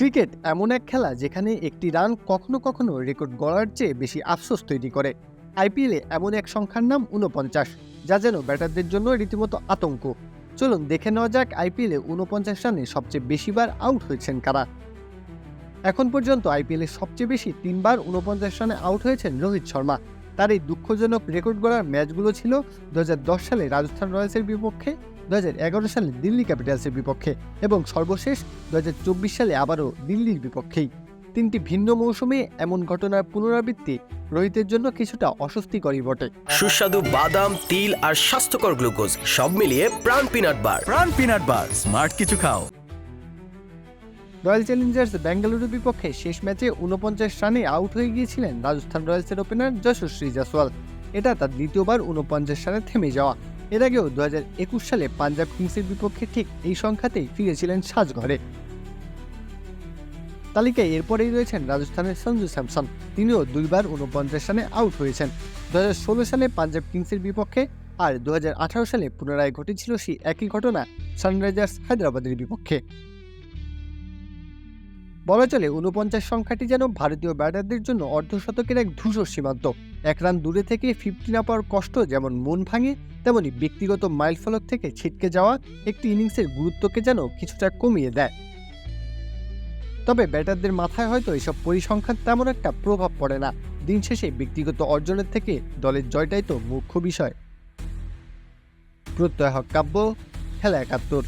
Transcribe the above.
Cricket এমন এক খেলা যেখানে একটি রান কখনো কখনো রেকর্ড গড়ার চেয়ে বেশি আফসোস তৈরি করে। আইপিএলে এমন এক সংখ্যার নাম উনপঞ্চাশ যা যেন ব্যাটারদের জন্য রীতিমতো আতঙ্ক। চলুন দেখে নেওয়া যাক আইপিএলে উনপঞ্চাশ রানে সবচেয়ে বেশিবার আউট হয়েছেন কারা। এখন পর্যন্ত আইপিএলে সবচেয়ে বেশি তিনবার উনপঞ্চাশ রানে আউট হয়েছেন রোহিত শর্মা। তার এই দুঃখজনক রেকর্ড গড়ার ম্যাচগুলো ছিল দু হাজার দশ সালে রাজস্থান রয়্যালসের বিপক্ষে দুহাজার এগারো সালে দিল্লি ক্যাপিটালসের বিপক্ষে এবং সর্বশেষ দুহাজার চব্বিশ সালে আবারও দিল্লির বিপক্ষেই। তিনটি ভিন্ন মৌসুমে এমন ঘটনার পুনরাবৃত্তি রোহিতের জন্য কিছুটা অস্বস্তিকরই বটে। সুস্বাদু বাদাম তিল আর স্বাস্থ্যকর গ্লুকোজ সব মিলিয়ে প্রাণ পিনাট বার। প্রাণ পিনাট বার স্মার্ট কিছু খাও। রয়্যাল চ্যালেঞ্জার্স বেঙ্গালুরুর বিপক্ষে শেষ ম্যাচে উনপঞ্চাশ রানে আউট হয়ে গিয়েছিলেন রাজস্থান রয়্যালসের ওপেনার যশস্বী জাসওয়াল এটা তার দ্বিতীয়বার উনপঞ্চাশ রানে থেমে যাওয়া। এর আগেও দু হাজার একুশ সালে পাঞ্জাব কিংসের বিপক্ষে ঠিক এই সংখ্যাতেই ফিরেছিলেন সাজঘরে। তালিকায় এরপরেই রয়েছেন রাজস্থানের সঞ্জু স্যামসন। তিনিও দুইবার উনপঞ্চাশ রানে আউট হয়েছেন। দু ষোলো সালে পাঞ্জাব কিংসের বিপক্ষে আর দু হাজার আঠারো সালে পুনরায় ঘটেছিল সেই একই ঘটনা সানরাইজার্স হায়দ্রাবাদের বিপক্ষে। বলা চলে উনপঞ্চাশ সংখ্যাটি যেন ভারতীয় ব্যাটারদের জন্য অর্ধশতকের এক ধূসর সীমান্ত। এক রান দূরে থেকে ফিফটি না পাওয়ার কষ্ট যেমন মন ভাঙে, তেমনি ব্যক্তিগত মাইলফলক থেকে ছিটকে যাওয়া একটি ইনিংসের গুরুত্বকে যেন কিছুটা কমিয়ে দেয়। তবে ব্যাটারদের মাথায় হয়তো এসব পরিসংখ্যান তেমন একটা প্রভাব পড়ে না। দিন শেষে ব্যক্তিগত অর্জনের থেকে দলের জয়টাই তো মুখ্য বিষয়। প্রত্যয় হক কাব্য, খেলা একাত্তর।